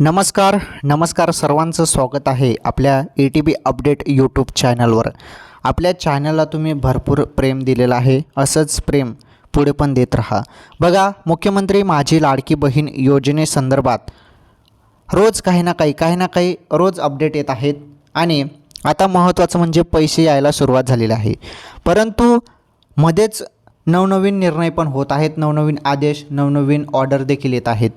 नमस्कार नमस्कार सर्वांचं स्वागत आहे आपल्या A T B update YouTube चॅनलवर आपल्या चॅनलला तुम्ही भरपूर प्रेम दिलेलं आहे असंच प्रेम पुढे पण देत राहा. बघा मुख्यमंत्री माझी लाडकी बहीण योजनेसंदर्भात रोज काही ना काही काही ना काही रोज अपडेट येत आहेत आणि आता महत्त्वाचं म्हणजे पैसे यायला सुरुवात झालेली आहे. परंतु मध्येच नवनवीन निर्णय पण होत आहेत. नवनवीन आदेश नवनवीन ऑर्डर देखील येत आहेत.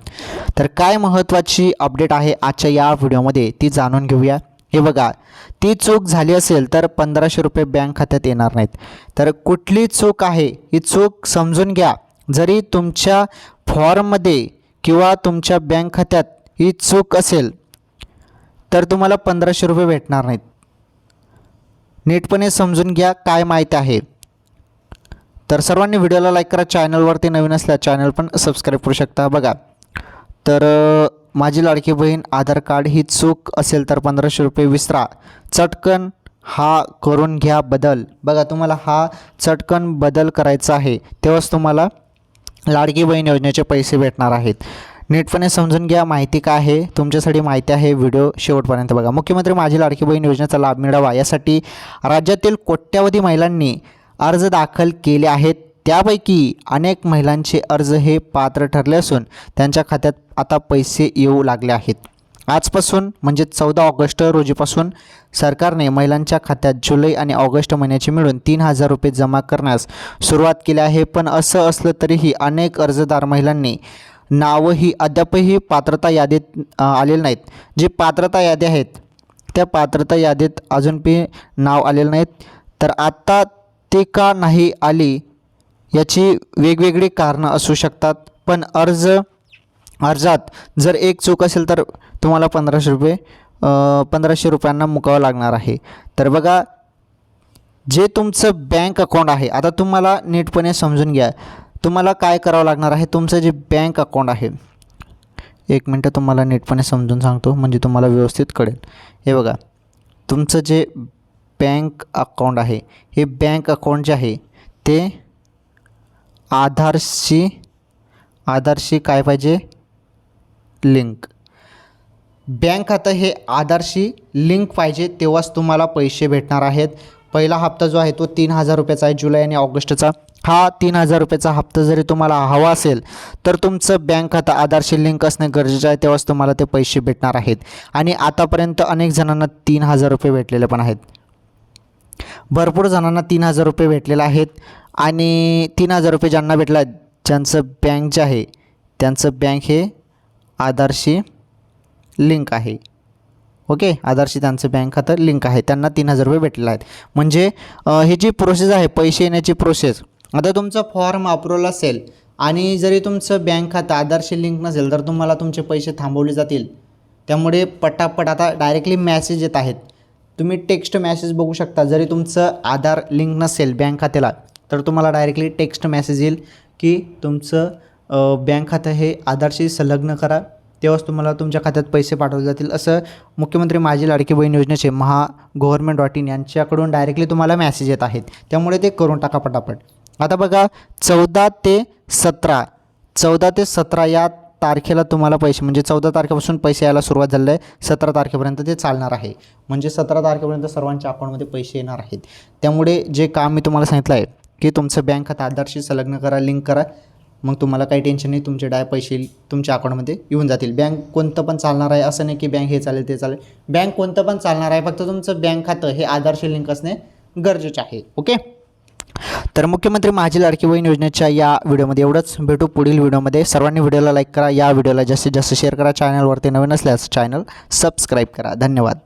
तर काय महत्त्वाची अपडेट आहे आजच्या या व्हिडिओमध्ये ती जाणून घेऊया. हे बघा ती चूक झाली असेल तर पंधराशे रुपये बँक खात्यात येणार नाहीत. तर कुठली चूक आहे? ही चूक समजून घ्या. जरी तुमच्या फॉर्ममध्ये किंवा तुमच्या बँक खात्यात ही चूक असेल तर तुम्हाला पंधराशे रुपये भेटणार नाहीत. नीटपणे समजून घ्या काय माहीत आहे. तर सर्वांनी व्हिडिओला लाईक करा चॅनलवरती नवीन असल्या चॅनल पण सबस्क्राईब करू शकता. बघा तर माझी लाडकी बहीण आधार कार्ड ही चूक असेल तर पंधराशे रुपये विसरा. चटकन हा करून घ्या बदल. बघा तुम्हाला हा चटकन बदल करायचा आहे तेव्हाच तुम्हाला लाडकी बहीण योजनेचे पैसे भेटणार आहेत. नीटपणे समजून घ्या माहिती काय आहे तुमच्यासाठी माहिती आहे व्हिडिओ शेवटपर्यंत बघा. मुख्यमंत्री माझी लाडकी बहीण योजनेचा लाभ मिळावा. यासाठी राज्यातील कोट्यावधी महिलांनी अर्ज दाखल केले आहेत. त्यापैकी अनेक महिलांचे अर्ज हे पात्र ठरले असून त्यांच्या खात्यात आता पैसे येऊ लागले आहेत. आजपासून म्हणजे चौदा ऑगस्ट रोजीपासून सरकारने महिलांच्या खात्यात जुलै आणि ऑगस्ट महिन्याचे मिळून तीन हजार रुपये जमा करण्यास सुरुवात केली आहे. पण असं असलं तरीही अनेक अर्जदार महिलांनी नावंही अद्यापही पात्रता यादीत अ, आलेली नाहीत. जे पात्रता यादी आहेत त्या पात्रता यादीत अजूनपी नाव आलेलं नाहीत. तर आत्ता ते का नाही आली याची वेगवेगळी कारणं असू शकतात. पण अर्ज अर्जात जर एक चूक असेल तर तुम्हाला पंधराशे रुपये पंधराशे रुपयांना मुकावं लागणार आहे. तर बघा जे तुमचं बँक अकाउंट आहे आता तुम्हाला नीटपणे समजून घ्या. तुम्हाला काय करावं लागणार आहे? तुमचं जे बँक अकाउंट आहे एक मिनटं तुम्हाला नीटपणे समजून सांगतो म्हणजे तुम्हाला व्यवस्थित कळेल. हे बघा तुमचं जे बँक अकाउंट आहे. हे बँक अकाउंट जे आहे ते आधारशी आधारशी काय पाहिजे? लिंक. बँक खातं हे आधारशी लिंक पाहिजे तेव्हाच तुम्हाला पैसे भेटणार आहेत. पहिला हप्ता जो आहे तो तीन हजार रुपयाचा आहे जुलै आणि ऑगस्टचा. हा तीन हजार रुपयाचा हप्ता जरी तुम्हाला हवा असेल तर तुमचं बँक खातं आधारशी लिंक असणे गरजेचं आहे तेव्हाच तुम्हाला ते पैसे भेटणार आहेत. आणि आतापर्यंत अनेक जणांना तीन हजार रुपये भेटलेले पण आहेत. भरपूर जणांना तीन हजार रुपये भेटलेले आहेत आणि तीन हजार रुपये ज्यांना भेटला ज्यांचं बँक जे आहे त्यांचं बँक हे आधारशी लिंक आहे. ओके आधारशी त्यांचं बँक खातं लिंक आहे. त्यांना तीन हजार रुपये भेटलेले आहेत. म्हणजे हे जी प्रोसेस आहे पैसे येण्याची प्रोसेस आता तुमचं फॉर्म अप्रुव्हल असेल आणि जरी तुमचं बँक खातं आधारशी लिंक नसेल तर तुम्हाला तुमचे पैसे थांबवले जातील. त्यामुळे पटापट आता डायरेक्टली मॅसेज येत आहेत. तुम्ही टेक्स्ट मॅसेज बघू शकता. जरी तुमचं आधार लिंक नसेल बँक खात्याला तर तुम्हाला डायरेक्टली टेक्स्ट मॅसेज येईल की तुमचं बँक खातं हे आधारशी संलग्न करा. तेव्हाच तुम्हाला तुमच्या खात्यात पैसे पाठवले जातील. असं मुख्यमंत्री माझी लाडकी बहीण योजनेचे महा गव्हर्नमेंट डॉट इन यांच्याकडून डायरेक्टली तुम्हाला मॅसेज येत आहेत. त्यामुळे ते करून टाका पटापट. आता बघा चौदा ते सतरा. चौदा ते सतरा या तारखेला तुम्हाला पैसे म्हणजे चौदा तारखेपासून पैसे यायला सुरुवात झालं आहे. सतरा तारखेपर्यंत ते चालणार आहे. म्हणजे सतरा तारखेपर्यंत सर्वांच्या अकाउंटमध्ये पैसे येणार आहेत. त्यामुळे जे काम मी तुम्हाला सांगितलं आहे की तुमचं बँक खातं आधारशी संलग्न करा लिंक करा. मग तुम्हाला काही टेन्शन नाही तुमचे डाय पैसे तुमच्या अकाउंटमध्ये येऊन जातील. बँक कोणतं पण चालणार आहे असं नाही की बँक हे चालेल ते चालेल. बँक कोणतं पण चालणार आहे फक्त तुमचं बँक खातं हे आधारशी लिंक असणे गरजेचे आहे. ओके? तर मुख्यमंत्री माझी लाडकी बहीण योजनेच्या या व्हिडिओमध्ये एवढंच. भेटू पुढील व्हिडिओमध्ये. सर्वांनी व्हिडिओला लाईक करा. या व्हिडिओला जास्तीत जास्त शेअर करा. चॅनलवरती नवीन असल्यास चॅनल सबस्क्राईब करा. धन्यवाद.